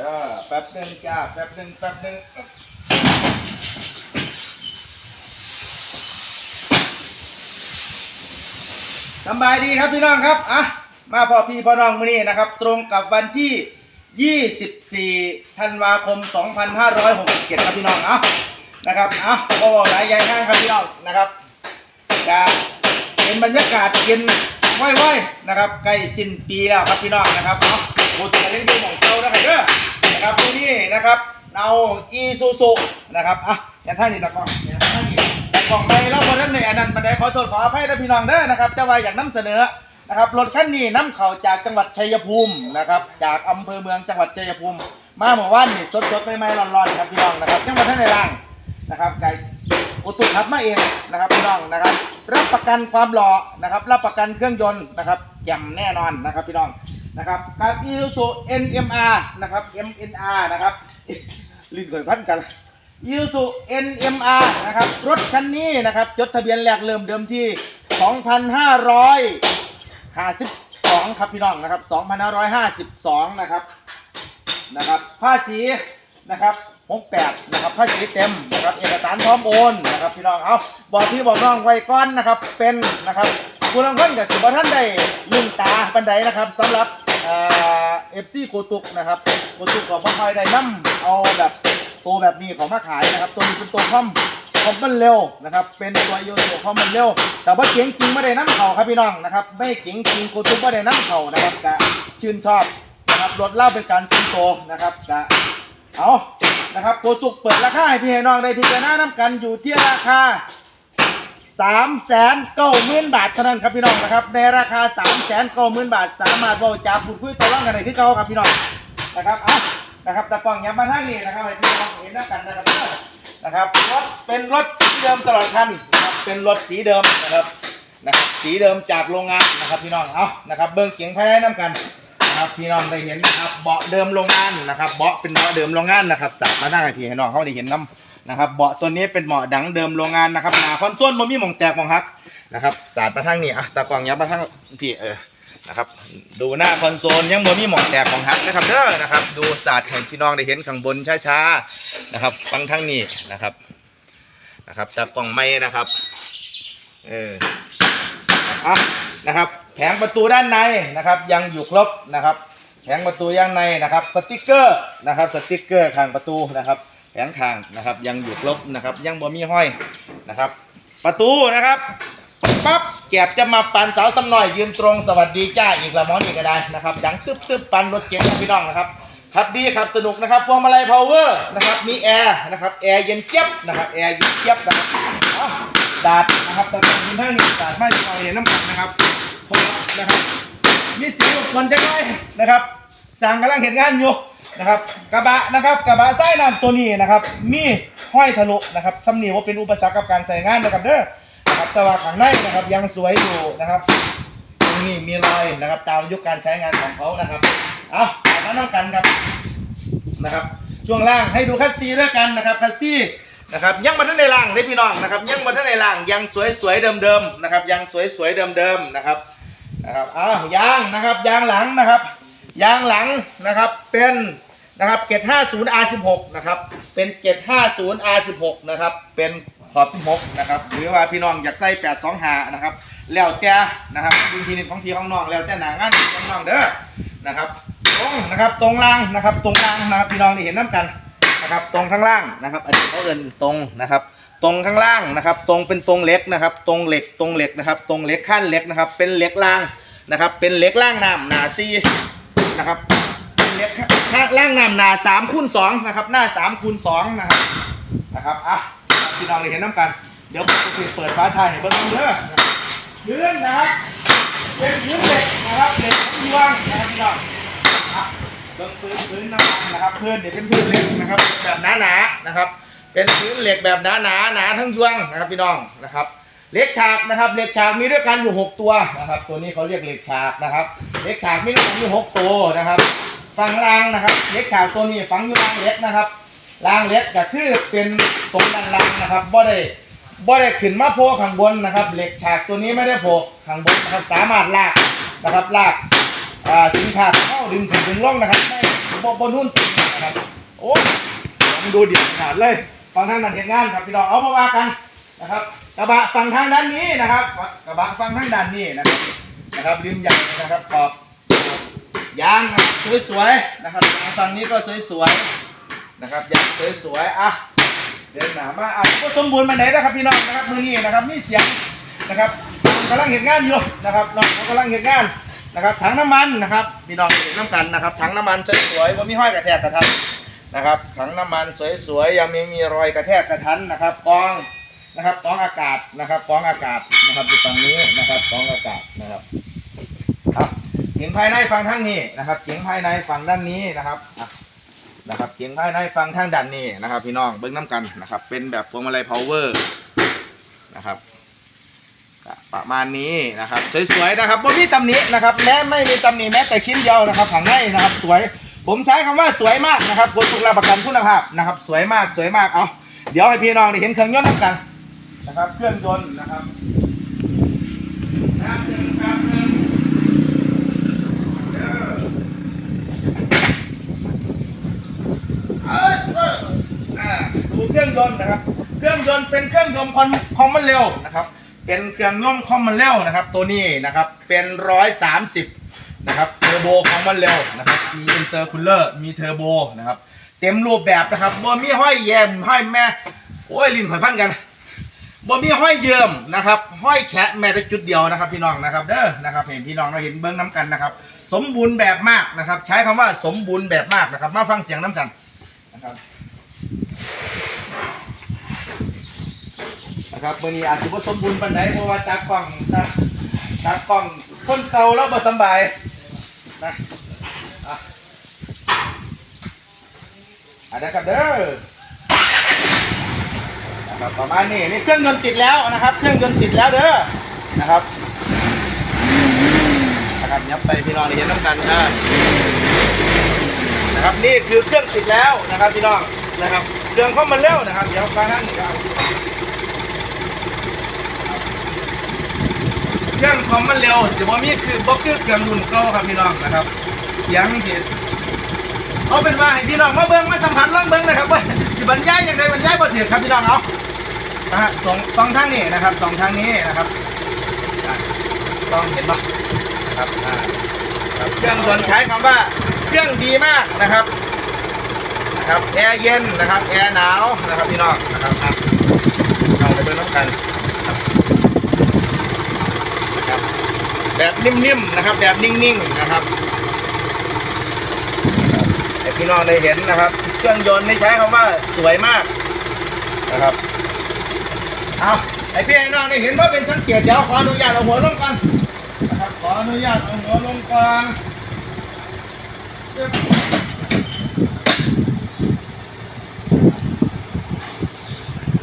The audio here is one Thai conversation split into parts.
เด้อแป๊บหนึงจ้าแป๊บหนึงแป๊บหนึงสบายดีครับพี่น้องครับอะมาพอพี่พ่อน้องมื้อนี้นะครับ ตรงกับวันที่ 24 ธันวาคม 2567 ครับพี่น้องเอะนะครับเอะโอ้หลายใหญ่ห้างครับพี่น้องนะครับจะเป็นบรรยากาศเย็นว้อยๆนะครับใกล้สิ้นปีแล้วครับพี่น้องนะครับเนาะโอ้ตัวเล่นดูหมอง นะครับเด้อนะครับที่นี่นะครับเอาอีซูซูนะครับอะอย่าท่านี่ตะกล้องอย่าท่านี่ตะกล้องไปแล้วพอท่านในอันนั้นบันไดขอโทษขออภัยนะพี่น้องเด้อนะครับจะว่าอยากนำเสนอนะครับรถคันนี้น้ำเข่าจากจังหวัดชัยภูมินะครับจากอำเภอเมืองจังหวัดชัยภูมิ มาเมื่อวานนี่สดๆใหม่ๆร้อนๆครับพี่น้องนะครับจังหวัดท่านในล่างนะครับไก่อุตุขับมาเองนะครับพี่น้องนะครับ รับประกันความหล่อนะครับ รับประกันเครื่องยนต์นะครับแจ่มแน่นอนนะครับพี่น้อง นะครับกับอีซูซู NMR นะครับ MNR นะครับลิ้นก่อยพันกันอีซูซู NMR นะครับรถคันนี้นะครับจดทะเบียนแรกเริ่มเดิมที่ 2,552 ครับพี่น้องนะครับ 2,552 นะครับนะครับภาษีนะครับ68นะครับภาษีเต็มนะครับเอกสารพร้อมโอนนะครับพี่น้องเอาบอกพี่บอกน้องไว้ก่อนนะครับเป็นนะครับคุณลังคนกับสิบท่านได้ลืมตาบันไดนะครับสำหรับ เอฟซีโกตุกนะครับโกตุกของพ่อคอยได้นํเอาแบบตัวแบบนี้ของมาขายนะครับ ตัวนี้เป็นตัวคอมคอมมันเร็วนะครับ เป็นตัวโยโย่คอมมันเร็ว แต่ว่าเก๋งจริงไม่ได้น้ำเข่าครับพี่น้องนะครับ ไม่เก๋งจริงโกตุกไม่ได้น้ำเข่านะครับกะชื่นชอบนะครับรถเล่าเป็นการซื้อโตนะครับจะเอานะครับโปรตุกเปิดราคาให้พี่ให้น้องได้พิจารณาน้ำกันอยู่ที่ราคา 3ามแสนเก้าหมื่นบาทเท่านั้นครับพี่น้องนะครับ ในราคา3ามแสนเก้าหมื่นบาท สามารถบอกจากพูดคุยต่อรองกันได้ที่เขาครับพี่น้องนะครับเอานะครับตะกล้องย้ำมาทางนี้นะครับให้พี่น้องเห็นแล้วกันนะครับนะครับรถเป็นรถสีเดิมตลอดคันนะครับเป็นรถสีเดิมนะครับนะครับสีเดิมจากโรงงานนะครับพี่น้องเอานะครับเบิ้งเกียงภายในน้ำกันนะครับพี่น้องได้เห็นนะครับเบาะเดิมโรงงานนะครับเบาะเป็นเบาะเดิมโรงงานนะครับสามาหน้าให้พี่ให้น้องเขาได้เห็นน้ำ นะครับเบาะตัวนี้เป็นเบาะดังเดิมโรงงานนะครับหนาคอนส้วนมันมีหม่องแตกหม่องหักนะครับสาดมาทางนี้อะตากล้องยับมาทางพี่เออนะครับดูหน้าคอนโซลยังบ่มีหม่องแตกหม่องหักนะครับเด้อนะครับ ดูสาดให้พี่น้องได้เห็นข้างบนช้าๆนะครับฟังทางนี้นะครับนะครับตากล้องไม่นะครับเอออะนะครับ แผงประตูด้านในนะครับ ยังอยู่ครบนะครับ แผงประตูด้านในนะครับ สติกเกอร์นะครับ สติกเกอร์ข้างประตูนะครับ แผงทางนะครับ ยังอยู่ครบนะครับ ยังบ่มีห้อยนะครับ ประตูนะครับปั๊บแกบจะมาปันเสาวสำน้อย ยืนตรงสวัสดีจ้าอีกละมอนอีกก็ได้นะครับยังตึ๊บตึ๊บปันรถเก๋งพี่น้องนะครับขับดีขับสนุกนะครับพวงมาลัยพาวเวอร์นะครับมีแอร์นะครับแอร์เย็นเจี๊ยบนะครับแอร์เย็นเจี๊ยบนะครับดาดนะครับแต่เป็นพื้นที่ดาดไม่เอาเห็นน้ำมันนะครับครบนะครับมีสีอุปกรณ์จังไรนะครับสั่งกำลังเห็นงานอยู่ นะครับ กระบะนะครับ กระบะไส้น้ำตัวนี้นะครับ มีห้อยทะลุนะครับสำเนียว่าเป็นอุปสรรคกับการใส่งานนะครับเด้อนะครับแต่ว่าข้างในนะครับยังสวยอยู่นะครับ ตรงนี้มีรอยนะครับตามยุคการใช้งานของเขานะครับเอาสายมาน้ำกันครับนะครับ ช่วงล่างให้ดูคัสซีด้วยกันนะครับคัสซีนะครับยังมาท่านในล่างเลยพี่น้องนะครับยังมาท่านในล่างยังสวยๆเดิมๆนะครับ ยังสวยๆเดิมๆนะครับนะครับอ้าวยางนะครับยางหลังนะครับ ยางหลังนะครับเป็นนะครับเกต50 R16 นะครับเป็นเกต50 R16 นะครับเป็นขอบ16นะครับหรือว่าพี่น้องอยากใส่825นะครับแล้วแต่นะครับดุลพินิจของพี่ของน้องแล้วแต่หนางานของน้องเด้อนะครับตรงนะครับตรงล่างนะครับตรงล่างนะครับพี่น้องได้เห็นน้ำกันนะครับตรงข้างล่างนะครับอันนี้เขาเอินตรงนะครับตรงข้างล่างนะครับ ตรงเป็นตรงเหล็กนะครับ ตรงเหล็กตรงเหล็กนะครับ ตรงเหล็กขั้นเหล็กนะครับ เป็นเหล็กล่างนะครับ เป็นเหล็กล่างน้ำหนาซี นะครับเป็นเหล็กข้างล่างน้ำหนาสามคูณสองนะครับ หน้าสามคูณสองนะครับนะครับอะพี่น้องได้เห็นน้ำกัน เดี๋ยวผมจะเปิดฟ้าไทายให้เบิ้งเด้อพื้นนะครับเป็นพื้นเหล็กนะครับเหล็กทั้งยวงนะครับพี่น้องอะเบิ้งพื้นพื้นน้ำมันนะครับเพื้นเดี๋ยวเป็นพื้นเหล็กนะครับ แบบหนาๆนานะครับ เป็นพื้นเหล็กแบบหนาหนาหนาทั้งยวงนะครับพี่น้องนะครับเหล็กฉากนะครับเหล็กฉากมีด้วยกันอยู่ 6 ตัวนะครับ ตัวนี้เขาเรียกเหล็กฉากนะครับ เล็กฉากมีด้วยกันอยู่6ตัวนะครับฝั่งล่างนะครับ เล็กฉากตัวนี้ฝังอยู่ล่างเล็กนะครับล่างเล็กก็คือเป็นตรงด้านล่างนะครับบ่ได้บ่ได้ขึ้นมาโผล่ข้างบนนะครับเหล็กฉากตัวนี้ไม่ได้โผล่ข้างบนนะครับสามารถลากนะครับลากสินค้าเข้าดึงถึงดึงล่องนะครับไม่บ่บ่นุ่นติดโอ้เสียงดูเดียดขนาดเลยฟังทางนั้นเห็นงานครับพี่น้องเอามาว่ากันนะครับกระบะฝั่งทางด้านนี้นะครับกระบะฝั่งทางด้านนี้นะครับ นะครับริมใหญ่นะครับขอบยางนะครับสวยๆนะครับยางฝั่งนี้ก็สวยๆนะครับยางสวยๆอะเดินหนามาอะก็สมบูรณ์มาไหนนะครับพี่น้องนะครับมือนี้นะครับมีเสียงนะครับกำลังเห็นงานอยู่นะครับน้องเขากำลังเห็นงานนะครับถังน้ำมันนะครับพี่น้องเห็นน้ำกันนะครับถังน้ำมันสวยๆว่ามีห้อยกระแทกกระทันนะครับถังน้ำมันสวยๆยังมีมีรอยกระแทกกระทันนะครับกอง นะครับกองอากาศนะครับกองอากาศนะครับอยู่ฝั่งนี้นะครับกองอากาศนะครับครับเขียงภายในฟังทางนี้นะครับเขียงภายในฝั่งด้านนี้นะครับนะครับเขียงภายในฟังทางด้านนี้นะครับ พี่น้องเบิ้งน้ำกันนะครับ เป็นแบบพวงมาลัย power นะครับประมาณนี้นะครับสวยๆนะครับบ่มีตำหนินะครับแม้ไม่มีตำหนิแม้แต่ชิ้นเดียวนะครับข้างในนะครับ สวยผมใช้คำว่าสวยมากนะครับกดถูกรับประกันคุณภาพนะครับ สวยมากสวยมากเอาเดี๋ยวให้พี่น้องได้เห็นเครื่องยนต์น้ำกัน นะครับ เครื่องยนต์นะครับนะครับเครื่องครับเครื่องดูเครื่องยนต์นะครับ เครื่องยนต์เป็นเครื่องยนต์คอมคอมมันเร็วนะครับ เป็นเครื่องยนต์คอมมันเร็วนะครับ ตัวนี้นะครับ เป็นร้อยสามสิบนะครับ เทอร์โบของมันเร็วนะครับ มีอินเตอร์คูลเลอร์ มีเทอร์โบนะครับ เต็มรูปแบบนะครับบ่มีห้อยแยมห้อยแม่ โอ้ยลิ้นข่อยพันกัน บ่มีห้อยเยิมนะครับ ห้อยแคะแม้แต่จุดเดียวนะครับ พี่น้องนะครับเด้อนะครับเห็นพี่น้องเราเห็นเบิ้องน้ำกันนะครับ สมบูรณ์แบบมากนะครับ ใช้คำว่าสมบูรณ์แบบมากนะครับ มาฟังเสียงน้ำกันนะครับนะครับมื่อนี้อาจจะว่าสมบูรณ์ปานใดเพราะว่าตากล้องตาตากล้องคนเก่าแล้วบ่สบายนะอะอะเดี๋ยวครับเด้อ นะครับประมาณนี้นี่เครื่องยนต์ติดแล้วนะครับ เครื่องยนต์ติดแล้วเด้อนะครับนะครับยับไปพี่น้องได้เห็นน้ำกันนะนะครับนี่คือเครื่องติดแล้วนะครับพี่น้องนะครับเครื่องเข้ามาเร็วนะครับเดี๋ยวฟังนั่นครับเครื่องคอมมันเร็วสิบ่มีคือบ่คือเครื่องรุ่นเก่าครับพี่น้องนะครับเสียงที่เอาเป็นว่าให้พี่น้องมาเบิ่งมาสัมผัสลองเบิ่งนะครับว่าสิบรรยายอย่างไรบรรยายบ่ถือครับพี่น้องเอา นะฮะสองสองทางนี้นะครับสองทางนี้นะครับอะสองเห็นปะครับครับเครื่องยนต์ใช้คำว่าเครื่องดีมากนะครับนะครับแอร์เย็นนะครับแอร์หนาวนะครับพี่น้องนะครับเราไปเบิ่งน้ำกันนะครับแบบนิ่มๆนะครับแบบนิ่งๆนะครับให้พี่น้องได้เห็นนะครับ เครื่องยนต์นี่ใช้คำว่าสวยมากนะครับ เอาไอพี่ไอ้น้องได้เห็นว่าเป็นสังเกตเดี๋ยวขออนุญาตเอาหัวลงก่อนนะครับขออนุญาตเอาหัวลงก่อนอ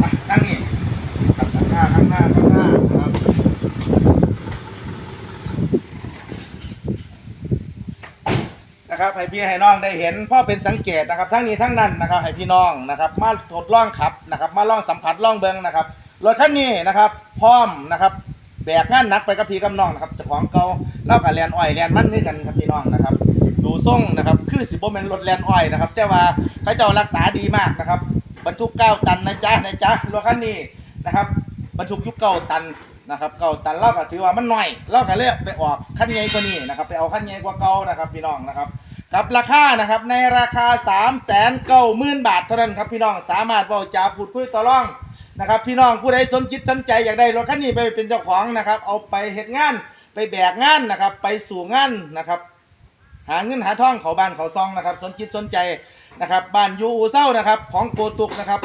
ะนั่งนี่ครับข้างหน้าข้างหน้าข้างหน้าครับนะครับให้พี่ให้น้องได้เห็นพ่อเป็นสังเกตนะครับทั้งนี้ทั้งนั้นนะครับให้พี่น้องนะครับ มาทดลองขับนะครับ มาลองสัมผัสลองเบิ้งนะครับ รถคันนี้นะครับ พร้อมนะครับ แบกงานหนักไปกับพี่กับน้องนะครับเจ้าของเก่าเล่ากับแลนอ้อยแลนมันนี่กันครับพี่น้องนะครับ ดูส่งนะครับ คือสิบโมเมนรถแลนอ้อยนะครับ แต่ว่าเขาเจ้ารักษาดีมากนะครับ บรรทุกเก้าตันนะจ๊ะนะจ๊ะรถคันนี้นะครับ บรรทุกยุคเก้าตันนะครับเก้าตันเล่าก็ถือว่ามันหน่อยเล่าก็เลยไปออกขั้นใหญ่กว่านี้นะครับ ไปเอาขั้นใหญ่กว่าเก่านะครับพี่น้องนะครับกับราคานะครับในราคา3 9 0 0 0 0บาทเท่านั้นครับพี่น้องสามารถเบาจาพูดคุยต่อรอง นะครับพี่น้องผู้ใดสนจิตสนใจอยากได้รถคันนี้ไปเป็นเจ้าของนะครับ เอาไปเหตุงานไปแบกงานนะครับ ไปสู่งานนะครับ หาเงินหาทองเขาบ้านเขาซองนะครับ สนจิตสนใจนะครับบ้านยูอูเศร้านะครับ ของโกตุกนะครับ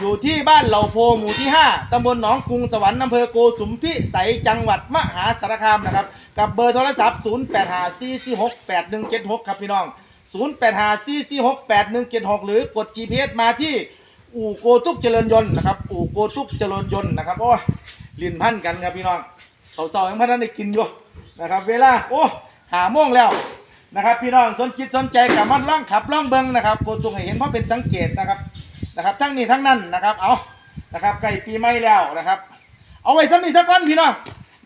อยู่ที่บ้านเหล่าโพหมู่ที่ 5ตำบลหนองกรุงสวรรค์อำเภอโกสุมพิสัยจังหวัดมหาสารคามนะครับ กับเบอร์โทรศัพท์ 0854468176 ครับพี่น้อง 0854468176 หรือกด GPS มาที่ อู่โกตุกเจริญยนต์นะครับ อู่โกตุกเจริญยนต์นะครับโอ้ลิ้นพันกันครับพี่น้องเขาเศร้ายังพันนั้นได้กินอยู่นะครับ เวลาโอ้หาโมงแล้วนะครับ พี่น้องสนจิตสนใจกับมันล่องขับล่องเบิงนะครับโกตุกให้เห็นเพราะเป็นสังเกตนะครับนะครับ ทั้งนี้ทั้งนั้นนะครับ เอานะครับใกล้ปีใหม่แล้วนะครับ เอาไว้สักนิดสักวันพี่น้อง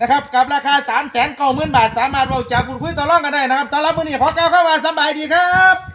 นะครับกับราคา3 9 0 0 0 0บาท สามารถเราจะพูดคุยต่อรองกันได้นะครับสำหรับมื้อนี้ขอกล่าวเข้ามาสบายดีครับ